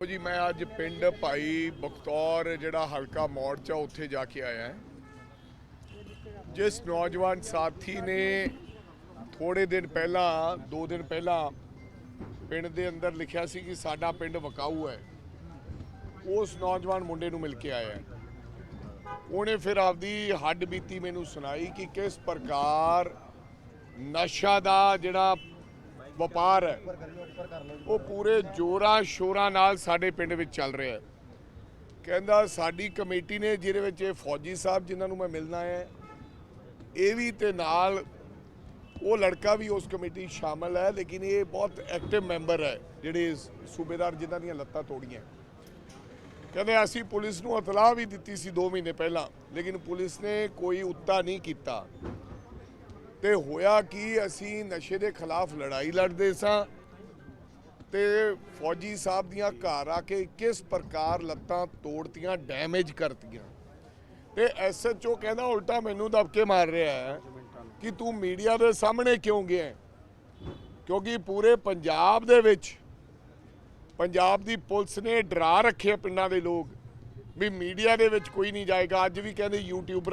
ਜੀ ਮੈਂ ਅੱਜ ਪਿੰਡ ਭਾਈ ਬਖਤੌਰ ਜਿਹੜਾ ਹਲਕਾ ਮੋੜ ਚ ਆ, ਉੱਥੇ ਜਾ ਕੇ ਆਇਆ ਹਾਂ। ਜਿਸ ਨੌਜਵਾਨ ਸਾਥੀ ਨੇ ਥੋੜੇ ਦਿਨ ਪਹਿਲਾਂ 2 ਦਿਨ ਪਹਿਲਾਂ ਪਿੰਡ ਦੇ ਅੰਦਰ ਲਿਖਿਆ ਸੀ ਕਿ ਸਾਡਾ ਪਿੰਡ ਵਕਾਊ ਹੈ। ਉਸ ਨੌਜਵਾਨ ਮੁੰਡੇ ਨੂੰ ਮਿਲ ਕੇ ਆਇਆ ਉਹਨੇ ਫਿਰ ਆਪਦੀ ਹੱਡ ਬੀਤੀ ਮੈਨੂੰ ਸੁਣਾਈ ਕਿ ਕਿਸ ਪ੍ਰਕਾਰ ਨਸ਼ਾ ਦਾ ਜਿਹੜਾ ਵਪਾਰ ਹੈ। ਉਹ ਪੂਰੇ ਜੋਰਾਂ ਸ਼ੋਰਾਂ ਨਾਲ ਸਾਡੇ ਪਿੰਡ ਵਿੱਚ ਚੱਲ ਰਿਹਾ ਹੈ। ਕਹਿੰਦਾ ਸਾਡੀ ਕਮੇਟੀ ਨੇ ਜਿਹਦੇ ਵਿੱਚ ਇਹ ਫੌਜੀ ਸਾਹਿਬ ਜਿਨ੍ਹਾਂ ਨੂੰ ਮੈਂ ਮਿਲਣਾ ਹੈ, ਇਹ ਵੀ ਤੇ ਨਾਲ ਉਹ ਲੜਕਾ ਵੀ ਉਸ ਕਮੇਟੀ 'ਚ ਸ਼ਾਮਲ ਹੈ, ਲੇਕਿਨ ਇਹ ਬਹੁਤ ਐਕਟਿਵ ਮੈਂਬਰ ਹੈ, ਜਿਹੜੇ ਸੂਬੇਦਾਰ ਜਿਨ੍ਹਾਂ ਦੀਆਂ ਲੱਤਾਂ ਤੋੜੀਆਂ। ਕਹਿੰਦੇ ਅਸੀਂ ਪੁਲਿਸ ਨੂੰ ਇਤਲਾਹ ਵੀ ਦਿੱਤੀ ਸੀ 2 ਮਹੀਨੇ ਪਹਿਲਾਂ, ਲੇਕਿਨ ਪੁਲਿਸ ਨੇ ਕੋਈ ਉੱਤਾ ਨਹੀਂ ਕੀਤਾ। ਤੇ ਹੋਇਆ ਕਿ, ਅਸੀਂ ਨਸ਼ੇ ਦੇ ਖਿਲਾਫ ਲੜਾਈ ਲੜਦੇ ਸਾਂ ਤੇ ਫੌਜੀ ਸਾਹਿਬ ਦੀਆਂ ਘਰ ਆ ਕੇ ਕਿਸ ਪ੍ਰਕਾਰ ਲੱਤਾਂ ਤੋੜਤੀਆਂ ਡੈਮੇਜ ਕਰਤੀਆਂ। ਤੇ ਐਸਐਚਓ ਕਹਿੰਦਾ, ਉਲਟਾ ਮੈਨੂੰ ਦਬਕੇ ਮਾਰ ਰਿਹਾ ਹੈ ਕਿ ਤੂੰ ਮੀਡੀਆ ਦੇ ਸਾਹਮਣੇ ਕਿਉਂ ਗਿਆ ਕਿਉਂਕਿ ਪੂਰੇ ਪੰਜਾਬ ਦੇ ਵਿੱਚ ਪੰਜਾਬ ਦੀ ਪੁਲਿਸ ਨੇ ਡਰਾ ਰੱਖੇ ਪਿੰਡਾਂ ਦੇ ਲੋਕ ਵੀ ਮੀਡੀਆ ਦੇ ਵਿੱਚ ਕੋਈ ਨਹੀਂ ਜਾਏਗਾ। ਅੱਜ ਵੀ ਕਹਿੰਦੇ ਯੂਟਿਊਬਰ